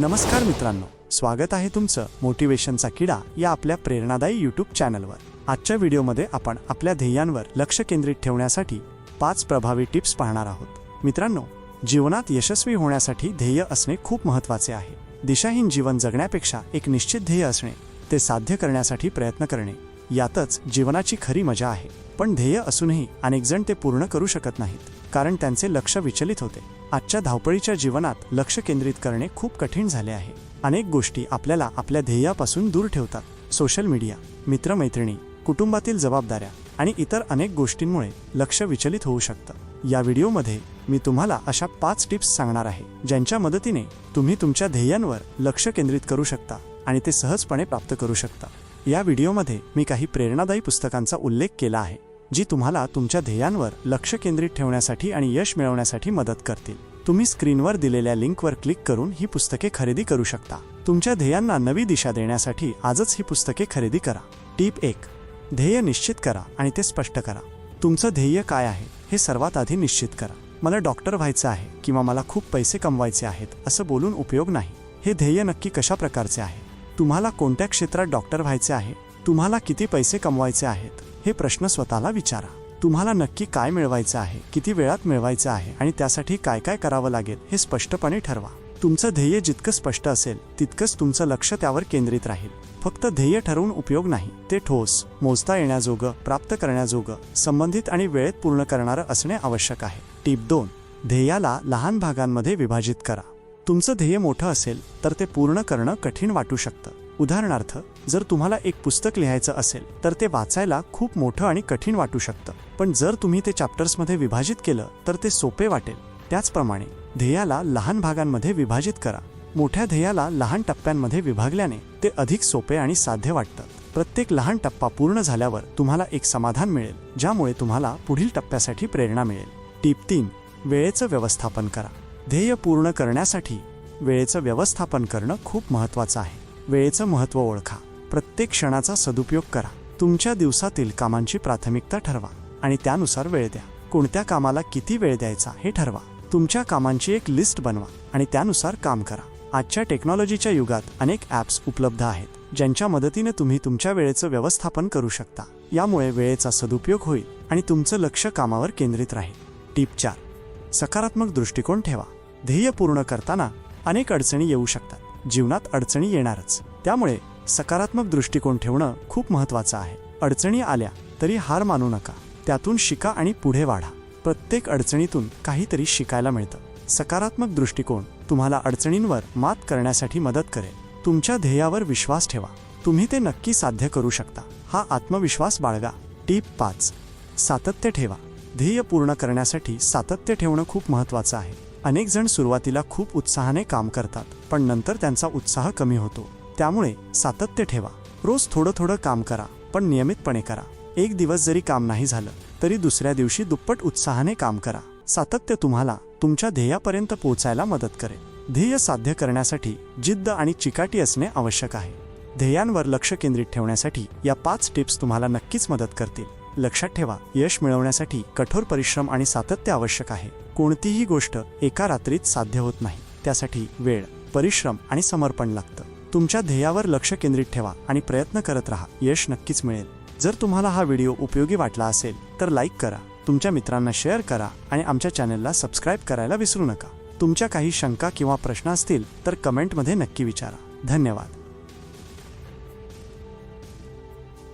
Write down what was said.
नमस्कार मित्रांनो स्वागत आहे तुमचं मोटिवेशनचा किडा या आपल्या प्रेरणादायी यूट्यूब चॅनलवर. आजच्या व्हिडिओमध्ये आपण आपल्या ध्येयांवर लक्ष केंद्रित ठेवण्यासाठी पाच प्रभावी टिप्स पाहणार आहोत. मित्रांनो जीवनात यशस्वी होण्यासाठी ध्येय असणे खूप महत्त्वाचे आहे. दिशाहीन जीवन जगण्यापेक्षा एक निश्चित ध्येय असणे ते साध्य करण्यासाठी प्रयत्न करणे यातच जीवनाची खरी मजा आहे. पण ध्येय असूनही अनेक जण ते पूर्ण करू शकत नाहीत कारण त्यांचे लक्ष विचलित होते. आजच्या धावपळीच्या जीवनात लक्ष केंद्रित करणे खूप कठीण झाले आहे. अनेक गोष्टी आपल्याला आपल्या ध्येयापासून दूर ठेवतात. सोशल मीडिया मित्रमैत्रिणी कुटुंबातील जबाबदाऱ्या आणि इतर अनेक गोष्टींमुळे लक्ष विचलित होऊ शकतं. या व्हिडिओमध्ये मी तुम्हाला अशा पाच टिप्स सांगणार आहे ज्यांच्या मदतीने तुम्ही तुमच्या ध्येयांवर लक्ष केंद्रित करू शकता आणि ते सहजपणे प्राप्त करू शकता. या व्हिडिओमध्ये मी काही प्रेरणादायी पुस्तकांचा उल्लेख केला आहे. जी तुम्हाला तुमच्या ध्येयांवर लक्ष केंद्रित ठेवण्यासाठी आणि यश मिळवण्यासाठी मदत करतील. तुम्ही स्क्रीनवर दिलेल्या लिंकवर क्लिक करून ही पुस्तके खरेदी करू शकता. तुमच्या ध्येयांना नवी दिशा देण्यासाठी आजच ही पुस्तके खरेदी करा. टीप एक ध्येय निश्चित करा आणि ते स्पष्ट करा. तुमचं ध्येय काय आहे हे सर्वात आधी निश्चित करा. मला डॉक्टर व्हायचं आहे किंवा मला खूप पैसे कमवायचे आहेत असं बोलून उपयोग नाही. हे ध्येय नक्की कशा प्रकारचे आहे? तुम्हाला कोणत्या क्षेत्रात डॉक्टर व्हायचे आहे? तुम्हाला किती पैसे कमवायचे आहेत? हे प्रश्न स्वतःला विचारा. तुम्हाला नक्की काय मिळवायचं आहे किती वेळात मिळवायचं आहे आणि त्यासाठी काय काय करावं लागेल हे स्पष्टपणे ठरवा. तुमचं ध्येय जितकं स्पष्ट असेल तितकंच तुमचं लक्ष त्यावर केंद्रित राहील. फक्त ध्येय ठरवून उपयोग नाही ते ठोस मोजता येण्याजोगं प्राप्त करण्याजोगं संबंधित आणि वेळेत पूर्ण करणारं असणे आवश्यक आहे. टीप दोन ध्येयाला लहान भागांमध्ये विभाजित करा. तुमचं ध्येय मोठं असेल तर ते पूर्ण करणं कठीण वाटू शकतं. उदाहरणार्थ जर तुम्हाला एक पुस्तक लिहायचं असेल तर ते वाचायला खूप मोठं आणि कठीण वाटू शकतं. पण जर तुम्ही ते चॅप्टर्समध्ये विभाजित केलं तर ते सोपे वाटेल. त्याचप्रमाणे ध्येयाला लहान भागांमध्ये विभाजित करा. मोठ्या ध्येयाला लहान टप्प्यांमध्ये विभागल्याने ते अधिक सोपे आणि साध्य वाटतं. प्रत्येक लहान टप्पा पूर्ण झाल्यावर तुम्हाला एक समाधान मिळेल ज्यामुळे तुम्हाला पुढील टप्प्यासाठी प्रेरणा मिळेल. टीप तीन वेळेचं व्यवस्थापन करा. ध्येय पूर्ण करण्यासाठी वेळेचं व्यवस्थापन करणं खूप महत्त्वाचं आहे. वेळेचं महत्त्व ओळखा. प्रत्येक क्षणाचा सदुपयोग करा. तुमच्या दिवसातील कामांची प्राथमिकता ठरवा आणि त्यानुसार वेळ द्या. कोणत्या कामाला किती वेळ द्यायचा हे ठरवा. तुमच्या कामांची एक लिस्ट बनवा आणि त्यानुसार काम करा. आजच्या टेक्नॉलॉजीच्या युगात अनेक ॲप्स उपलब्ध आहेत ज्यांच्या मदतीने तुम्ही तुमच्या वेळेचं व्यवस्थापन करू शकता. यामुळे वेळेचा सदुपयोग होईल आणि तुमचं लक्ष कामावर केंद्रित राहील. टीप चार. सकारात्मक दृष्टिकोन ठेवा. ध्येय पूर्ण करताना अनेक अडचणी येऊ शकतात. जीवनात अडचणी येणारच. त्यामुळे सकारात्मक दृष्टिकोन ठेवणं खूप महत्त्वाचं आहे. अडचणी आल्या तरी हार मानू नका. त्यातून शिका आणि पुढे वाढा. प्रत्येक अडचणीतून काहीतरी शिकायला मिळतं. सकारात्मक दृष्टिकोन तुम्हाला अडचणींवर मात करण्यासाठी मदत करेल. तुमच्या ध्येयावर विश्वास ठेवा. तुम्ही ते नक्की साध्य करू शकता. हा आत्मविश्वास बाळगा. टीप पाच. सातत्य ठेवा. ध्येय पूर्ण करण्यासाठी सातत्य ठेवणं खूप महत्त्वाचं आहे. अनेक जण सुरुवातीला खूप उत्साहाने काम करतात पण नंतर त्यांचा उत्साह कमी होतो. त्यामुळे सातत्य ठेवा. रोज थोडं थोडं काम करा पण नियमितपणे करा. एक दिवस जरी काम नाही झालं तरी दुसऱ्या दिवशी दुप्पट उत्साहाने काम करा. सातत्य तुम्हाला तुमच्या ध्येयापर्यंत पोहोचायला मदत करेल. ध्येय साध्य करण्यासाठी जिद्द आणि चिकाटी असणे आवश्यक आहे. ध्येयांवर लक्ष केंद्रित ठेवण्यासाठी या पाच टिप्स तुम्हाला नक्कीच मदत करतील. लक्षात ठेवा यश मिळवण्यासाठी कठोर परिश्रम आणि सातत्य आवश्यक आहे. कोणतीही गोष्ट एका रात्रीत साध्य होत नाही. त्यासाठी वेळ परिश्रम आणि समर्पण लागतं. तुमच्या ध्येयावर लक्ष केंद्रित ठेवा आणि प्रयत्न करत राहा. यश नक्कीच मिळेल. जर तुम्हाला हा व्हिडिओ उपयोगी वाटला असेल तर लाईक करा. तुमच्या मित्रांना शेअर करा आणि आमच्या चॅनलला सबस्क्राईब करायला विसरू नका. तुमच्या काही शंका किंवा प्रश्न असतील तर कमेंटमध्ये नक्की विचारा. धन्यवाद.